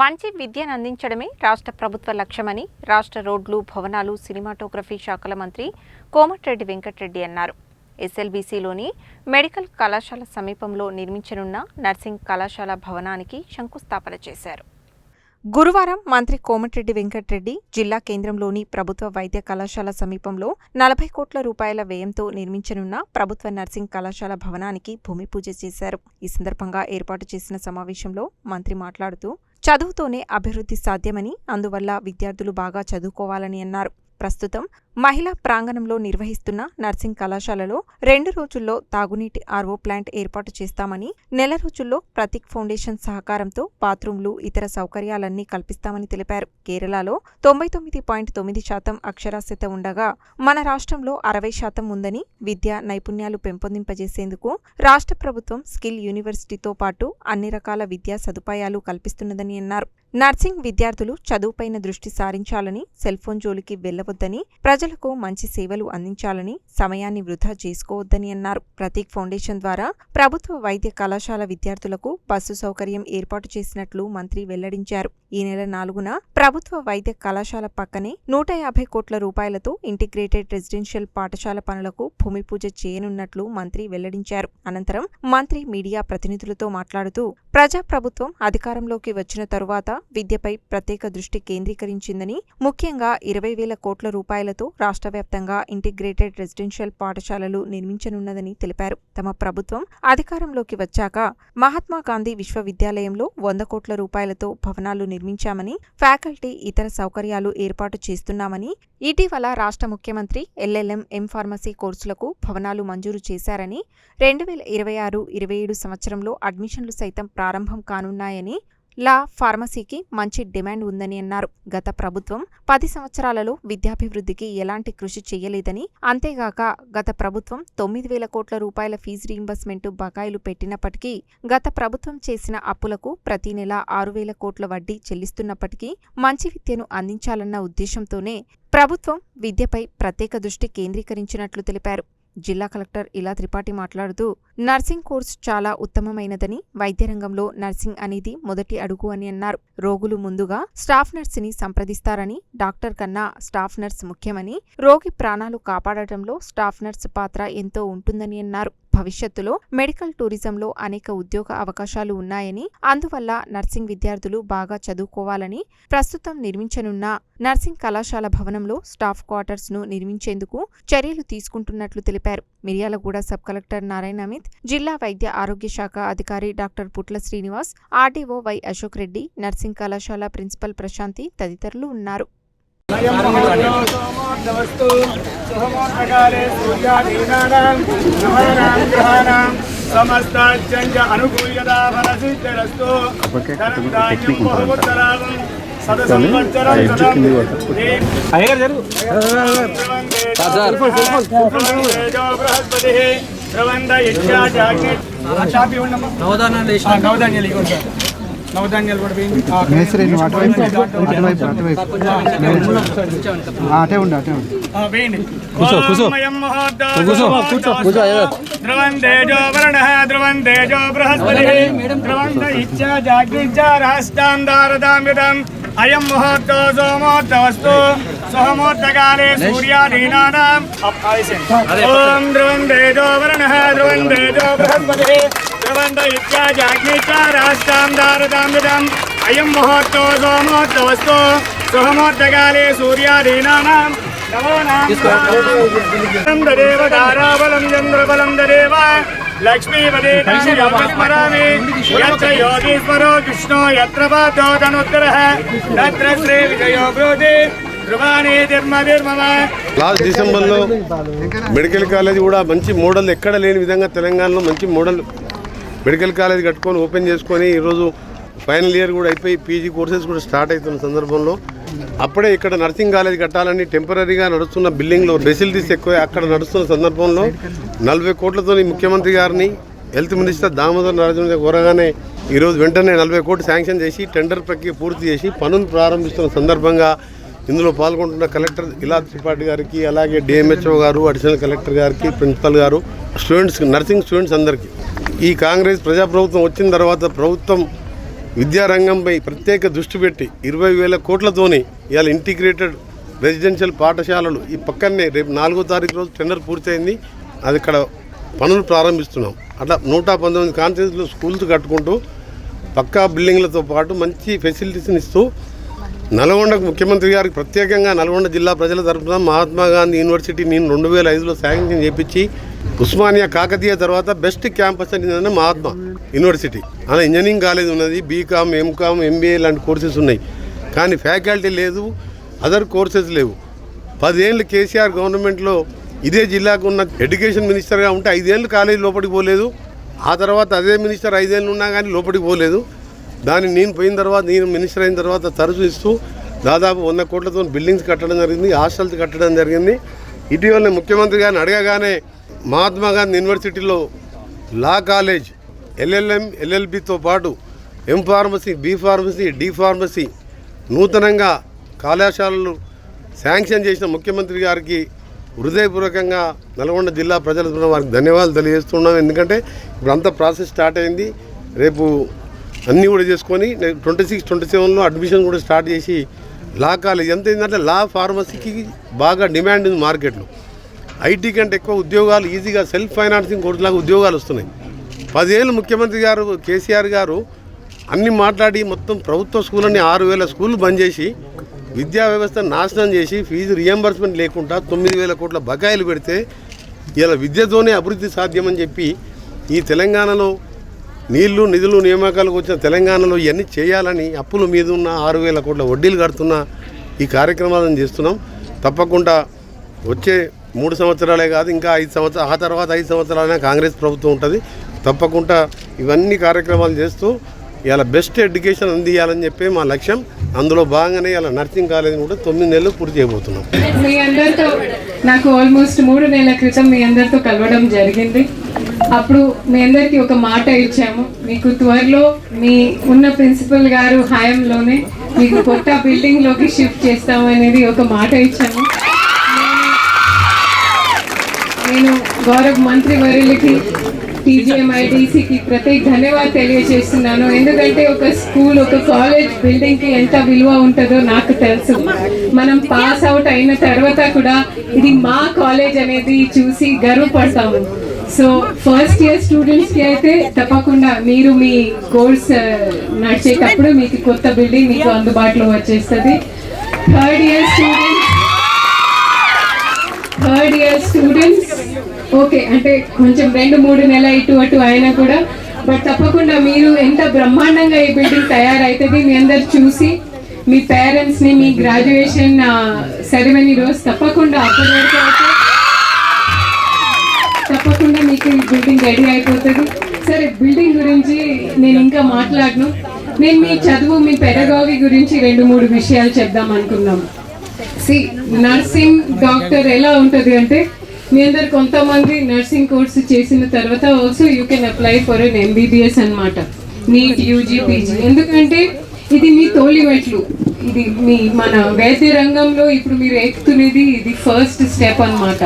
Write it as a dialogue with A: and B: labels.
A: మంచి విద్యను అందించడమే రాష్ట్ర ప్రభుత్వ లక్ష్యమని రాష్ట్ర రోడ్లు భవనాలు సినిమాటోగ్రఫీ శాఖల మంత్రి కోమటిరెడ్డి వెంకటరెడ్డి అన్నారు. ఎస్ఎల్బీసీలోని మెడికల్ కళాశాల సమీపంలో నిర్మించనున్న నర్సింగ్ కళాశాల భవనానికి శంకుస్థాపన చేశారు. గురువారం మంత్రి కోమటిరెడ్డి వెంకటరెడ్డి జిల్లా కేంద్రంలోని ప్రభుత్వ వైద్య కళాశాల సమీపంలో నలభై కోట్ల రూపాయల వ్యయంతో నిర్మించనున్న ప్రభుత్వ నర్సింగ్ కళాశాల భవనానికి భూమి పూజ చేశారు. ఈ సందర్భంగా ఏర్పాటు చేసిన సమావేశంలో మంత్రి మాట్లాడుతూ చదువుతోనే అభివృద్ధి సాధ్యమని అందువల్ల విద్యార్థులు బాగా చదువుకోవాలని అన్నారు. ప్రస్తుతం మహిళా ప్రాంగణంలో నిర్వహిస్తున్న నర్సింగ్ కళాశాలలో రెండు రోజుల్లో తాగునీటి ఆర్వో ప్లాంట్ ఏర్పాటు చేస్తామని నెల రోజుల్లో ప్రతీక్ ఫౌండేషన్ సహకారంతో బాత్రూంలు ఇతర సౌకర్యాలన్నీ కల్పిస్తామని తెలిపారు. కేరళలో తొంభై తొమ్మిది పాయింట్ తొమ్మిది శాతం అక్షరాస్యత ఉండగా మన రాష్ట్రంలో అరవై శాతం ఉందని విద్యా నైపుణ్యాలు పెంపొందింపజేసేందుకు రాష్ట్ర ప్రభుత్వం స్కిల్ యూనివర్సిటీతో పాటు అన్ని రకాల విద్యా సదుపాయాలు కల్పిస్తున్నదని అన్నారు. నర్సింగ్ విద్యార్థులు చదువుపైన దృష్టి సారించాలని సెల్ఫోన్ జోలికి వెళ్ళవద్దని ప్రజలకు మంచి సేవలు అందించాలని సమయాన్ని వృధా చేసుకోవద్దని అన్నారు. ప్రతీక్ ఫౌండేషన్ ద్వారా ప్రభుత్వ వైద్య కళాశాల విద్యార్థులకు బస్సు సౌకర్యం ఏర్పాటు చేసినట్లు మంత్రి వెల్లడించారు. ఈ నెల నాలుగున ప్రభుత్వ వైద్య కళాశాల పక్కనే నూట యాభై కోట్ల రూపాయలతో ఇంటిగ్రేటెడ్ రెసిడెన్షియల్ పాఠశాల పనులకు భూమి పూజ చేయనున్నట్లు మంత్రి వెల్లడించారు. అనంతరం మంత్రి మీడియా ప్రతినిధులతో మాట్లాడుతూ ప్రజా ప్రభుత్వం అధికారంలోకి వచ్చిన తరువాత విద్యపై ప్రత్యేక దృష్టి కేంద్రీకరించిందని ముఖ్యంగా ఇరవై వేల కోట్ల రూపాయలతో రాష్ట్ర వ్యాప్తంగా ఇంటిగ్రేటెడ్ రెసిడెన్షియల్ పాఠశాలలు నిర్మించనున్నదని తెలిపారు. తమ ప్రభుత్వం అధికారంలోకి వచ్చాక మహాత్మా గాంధీ విశ్వవిద్యాలయంలో వంద కోట్ల రూపాయలతో భవనాలు నిర్మించామని ఫ్యాకల్టీ ఇతర సౌకర్యాలు ఏర్పాటు చేస్తున్నామని ఇటీవల రాష్ట్ర ముఖ్యమంత్రి ఎల్ఎల్ఎం ఎం ఫార్మసీ కోర్సులకు భవనాలు మంజూరు చేశారని రెండు వేల ఇరవై ఆరు ఇరవై ఏడు సంవత్సరంలో అడ్మిషన్లు సైతం ప్రారంభం కానున్నాయని లా ఫార్మసీకి మంచి డిమాండ్ ఉందని అన్నారు. గత ప్రభుత్వం పది సంవత్సరాలలో విద్యాభివృద్ధికి ఎలాంటి కృషి చేయలేదని అంతేగాక గత ప్రభుత్వం తొమ్మిది వేల కోట్ల రూపాయల ఫీజు రీయింబర్స్మెంట్ బకాయిలు పెట్టినప్పటికీ గత ప్రభుత్వం చేసిన అప్పులకు ప్రతి నెల ఆరు వేల కోట్ల వడ్డీ చెల్లిస్తున్నప్పటికీ మంచి విద్యను అందించాలన్న ఉద్దేశంతోనే ప్రభుత్వం విద్యపై ప్రత్యేక దృష్టి కేంద్రీకరించినట్లు తెలిపారు. జిల్లా కలెక్టర్ ఇలా త్రిపాఠి మాట్లాడుతూ నర్సింగ్ కోర్సు చాలా ఉత్తమమైనదని వైద్య రంగంలో నర్సింగ్ అనేది మొదటి అడుగు అని అన్నారు. రోగులు ముందుగా స్టాఫ్ నర్స్ని సంప్రదిస్తారని డాక్టర్ కన్నా స్టాఫ్ నర్స్ ముఖ్యమని రోగి ప్రాణాలు కాపాడటంలో స్టాఫ్ నర్స్ పాత్ర ఎంతో ఉంటుందని అన్నారు. భవిష్యత్తులో మెడికల్ టూరిజంలో అనేక ఉద్యోగ అవకాశాలు ఉన్నాయని అందువల్ల నర్సింగ్ విద్యార్థులు బాగా చదువుకోవాలని ప్రస్తుతం నిర్మించనున్న నర్సింగ్ కళాశాల భవనంలో స్టాఫ్ క్వార్టర్స్ను నిర్మించేందుకు చర్యలు తీసుకుంటున్నట్లు తెలిపారు. మిర్యాలగూడ సబ్ కలెక్టర్ నారాయణ అమిత్ జిల్లా వైద్య ఆరోగ్య శాఖ అధికారి doctor Putla Srinivas RDO Y Ashok Reddy nursing కళాశాల ప్రిన్సిపల్ ప్రశాంతి తదితరులు ఉన్నారు.
B: సమస్తాత్యంజ అనుకూల్యతా ఫలసిద్ధిరస్తు ధనం ధాన్యం బహుముత్తరావం సదసంవత్సరం సదం
C: అయ్యగారు జరుగు
B: తేజో బృహస్పతి ప్రబంధ యజ్ఞాచాగ్ని షాపి ఉండమ్మా
C: నవధానాలు వేసి
B: నవధాన్యాలు ఇవ్వండి సార్ నవధాన్యాలు కూడా వేయండి ఆ,
D: మేస్త్రి నువ్వు అటువైపు అటువైపు అటువైపు ఆ, అటే ఉండు అటే ఉండు
B: ఆ, వేయండి
C: కూర్చో, కూర్చో.
B: ఓం మహోద్దా
C: కూర్చో, కూర్చో, కూర్చో, అయ్యగారు.
B: ధ్రువం తేజో వర్ణః ధ్రువం తేజో బృహస్పతి ధ్రువం ద ఇచ్చా జాగ్రిచ్చా రాష్ట్రాం దారదామ్యుతం అయం ముహూర్తో సోమోర్తవస్తు సోమోర్తకాలే సూర్యాదీనానాం ఓం ధ్రువం తేజో వర్ణః ధ్రువం తేజో బృహస్పతి ధ్రువం ద ఇచ్చా జాగ్రిచ్చా రాష్ట్రాం దారదామ్యుతం అయం ముహూర్తో సోమోర్తవస్తు సోమోర్తకాలే సూర్యాదీనానాం నమో దేవ చంద్రబలం దేవ లక్ష్మీపదే స్మరామి. యత్ర యోగీశ్వరో కృష్ణో యత్ర పాదో ధనుత్తరః తత్ర శ్రీ విజయో బ్రూతి. ధ్రువాణి ధర్మధర్మమ
E: లాస్ట్ డిసెంబర్లో మెడికల్ కాలేజ్ కూడా మంచి మోడల్ ఎక్కడ లేని విధంగా తెలంగాణలో మంచి మోడల్ మెడికల్ కాలేజ్ కట్టుకొని ఓపెన్ చేసుకొని ఈరోజు ఫైనల్ ఇయర్ కూడా అయిపోయి పీజీ కోర్సెస్ కూడా స్టార్ట్ అవుతున్న సందర్భంలో అప్పుడే ఇక్కడ నర్సింగ్ కాలేజ్ కట్టాలని టెంపరీగా నడుస్తున్న బిల్డింగ్లో ఫెసిలిటీస్ ఎక్కువ అక్కడ నడుస్తున్న సందర్భంలో నలభై కోట్లతో ముఖ్యమంత్రి గారిని హెల్త్ మినిస్టర్ దామోదర్ నరసింహ కోరగానే ఈరోజు వెంటనే నలభై కోట్లు శాంక్షన్ చేసి టెండర్ ప్రక్రియ పూర్తి చేసి పనులు ప్రారంభిస్తున్న సందర్భంగా ఇందులో పాల్గొంటున్న కలెక్టర్ ఇలా త్రిపాఠి గారికి అలాగే డిఎంహెచ్ఓ గారు అడిషనల్ కలెక్టర్ గారికి ప్రిన్సిపల్ గారు స్టూడెంట్స్ నర్సింగ్ స్టూడెంట్స్ అందరికీ. ఈ కాంగ్రెస్ ప్రజాప్రభుత్వం వచ్చిన తర్వాత ప్రభుత్వం విద్యారంగంపై ప్రత్యేక దృష్టి పెట్టి ఇరవై వేల కోట్లతోని ఇవాళ ఇంటిగ్రేటెడ్ రెసిడెన్షియల్ పాఠశాలలు ఈ పక్కనే రేపు నాలుగో తారీఖు రోజు టెండర్ పూర్తయింది. అది ఇక్కడ పనులు ప్రారంభిస్తున్నాం. అట్లా నూట పంతొమ్మిది కాన్స్టిట్యూన్సీలో స్కూల్స్ కట్టుకుంటూ పక్కా బిల్డింగ్లతో పాటు మంచి ఫెసిలిటీస్ని ఇస్తూ నల్గొండకు ముఖ్యమంత్రి గారికి ప్రత్యేకంగా నల్గొండ జిల్లా ప్రజల తరఫున మహాత్మా గాంధీ యూనివర్సిటీ నేను రెండు వేల ఐదులో శాంక్షన్ చేపించి ఉస్మానియా కాకతీయ తర్వాత బెస్ట్ క్యాంపస్ అనేది మహాత్మా యూనివర్సిటీ అలా ఇంజనీరింగ్ కాలేజ్ ఉన్నది బీకామ్ ఎంకామ్ ఎంబీఏ లాంటి కోర్సెస్ ఉన్నాయి. కానీ ఫ్యాకల్టీ లేదు అదర్ కోర్సెస్ లేవు. పదేళ్ళు కేసీఆర్ గవర్నమెంట్లో ఇదే జిల్లాకు ఉన్న ఎడ్యుకేషన్ మినిస్టర్గా ఉంటే ఐదేళ్ళు కాలేజ్ లోపలికి పోలేదు. ఆ తర్వాత అదే మినిస్టర్ ఐదేళ్ళు ఉన్నా కానీ లోపలికి పోలేదు. దాన్ని నేను పోయిన తర్వాత నేను మినిస్టర్ అయిన తర్వాత తరచు ఇస్తూ దాదాపు వంద కోట్లతో బిల్డింగ్స్ కట్టడం జరిగింది హాస్టల్స్ కట్టడం జరిగింది. ఇటీవల ముఖ్యమంత్రి గారిని అడగగానే మహాత్మా గాంధీ యూనివర్సిటీలో లా కాలేజ్ ఎల్ఎల్ఎం ఎల్ఎల్బితో పాటు M pharmacy B pharmacy D pharmacy నూతనంగా కళాశాలలు శాంక్షన్ చేసిన ముఖ్యమంత్రి గారికి హృదయపూర్వకంగా నల్గొండ జిల్లా ప్రజల వారికి ధన్యవాదాలు తెలియజేస్తున్నాం. ఎందుకంటే ఇప్పుడు అంతా ప్రాసెస్ స్టార్ట్ అయింది. రేపు అన్నీ కూడా చేసుకొని ట్వంటీ సిక్స్ ట్వంటీ సెవెన్లో అడ్మిషన్ కూడా స్టార్ట్ చేసి లా కాలేజ్ ఎంత ఏంటంటే లా ఫార్మసీకి బాగా డిమాండ్ ఉంది మార్కెట్లో. ఐటీ కంటే ఎక్కువ ఉద్యోగాలు ఈజీగా సెల్ఫ్ ఫైనాన్సింగ్ కోర్సులాగా ఉద్యోగాలు వస్తున్నాయి. పదేళ్ళు ముఖ్యమంత్రి గారు కేసీఆర్ గారు అన్ని మాట్లాడి మొత్తం ప్రభుత్వ స్కూళ్ళని ఆరు వేల స్కూళ్ళు బంద్ చేసి విద్యా వ్యవస్థ నాశనం చేసి ఫీజు రియంబర్స్మెంట్ లేకుండా తొమ్మిది వేల కోట్ల బకాయిలు పెడితే ఇలా విద్యతోనే అభివృద్ధి సాధ్యమని చెప్పి ఈ తెలంగాణలో నీళ్ళు నిధులు నియామకాలకు వచ్చిన తెలంగాణలో ఇవన్నీ చేయాలని అప్పుల మీద ఉన్న ఆరు వేల కోట్ల వడ్డీలు కడుతున్న ఈ కార్యక్రమాలను చేస్తున్నాం. తప్పకుండా వచ్చే మూడు సంవత్సరాలే కాదు ఇంకా ఐదు సంవత్సరాలు ఆ తర్వాత ఐదు సంవత్సరాలైనా కాంగ్రెస్ ప్రభుత్వం ఉంటుంది. తప్పకుండా ఇవన్నీ కార్యక్రమాలు చేస్తూ ఇలా బెస్ట్ ఎడ్యుకేషన్ అందియాలని చెప్పి మా లక్ష్యం. అందులో భాగంగానే ఇలా నర్సింగ్ కాలేజీని కూడా తొమ్మిది నెలలు పూర్తి చేయబోతున్నాం.
F: మీ అందరితో నాకు ఆల్మోస్ట్ మూడు నెలల క్రితం మీ అందరితో కలవడం జరిగింది. అప్పుడు మీ అందరికి ఒక మాట ఇచ్చాము. మీకు త్వరలో మీ ఉన్న ప్రిన్సిపల్ గారు హయాంలోనే మీకు కొత్త బిల్డింగ్లోకి షిఫ్ట్ చేస్తాము అనేది ఒక మాట ఇచ్చాము. నేను గౌరవ మంత్రి వర్యులకి టీజీఎంఐడిసికి ప్రత్యేక ధన్యవాదాలు తెలియజేస్తున్నాను. ఎందుకంటే ఒక స్కూల్ ఒక కాలేజ్ బిల్డింగ్కి ఎంత విలువ ఉంటుందో నాకు తెలుసు. మనం పాస్ అవుట్ అయిన తర్వాత కూడా ఇది మా కాలేజ్ అనేది చూసి గర్వపడతాము. సో ఫస్ట్ ఇయర్ స్టూడెంట్స్కి అయితే తప్పకుండా మీరు మీ కోర్స్ uh, నడిచేటప్పుడు మీకు కొత్త బిల్డింగ్ మీకు అందుబాటులో వచ్చేస్తుంది. Third year students third year students okay అంటే కొంచెం రెండు మూడు నెల ఇటు అటు అయినా కూడా బట్ తప్పకుండా మీరు ఎంత బ్రహ్మాండంగా ఈ బిల్డింగ్ తయారైతుంది మీ అందరు చూసి మీ పేరెంట్స్ని మీ గ్రాడ్యుయేషన్ సెరమనీ uh, రోజు తప్పకుండా అప్పటి వరకు తప్పకుండా మీకు ఈ బిల్డింగ్ రెడీ అయిపోతుంది. సరే బిల్డింగ్ గురించి నేను ఇంకా మాట్లాడను. నేను మీ చదువు మీ పెడగాగి గురించి రెండు మూడు విషయాలు చెప్దాం అనుకున్నాం. సి నర్సింగ్ డాక్టర్ ఎలా ఉంటుంది అంటే మీ అందరు కొంతమంది నర్సింగ్ కోర్సు చేసిన తర్వాత also you can apply for an MBBS అనమాట నీట్ యూజీ పీజీ ఎందుకంటే ఇది మీ తోలి మెట్లు. ఇది మీ మన వైద్య రంగంలో ఇప్పుడు మీరు ఎక్కుతున్నది ఇది ఫస్ట్ స్టెప్ అన్నమాట.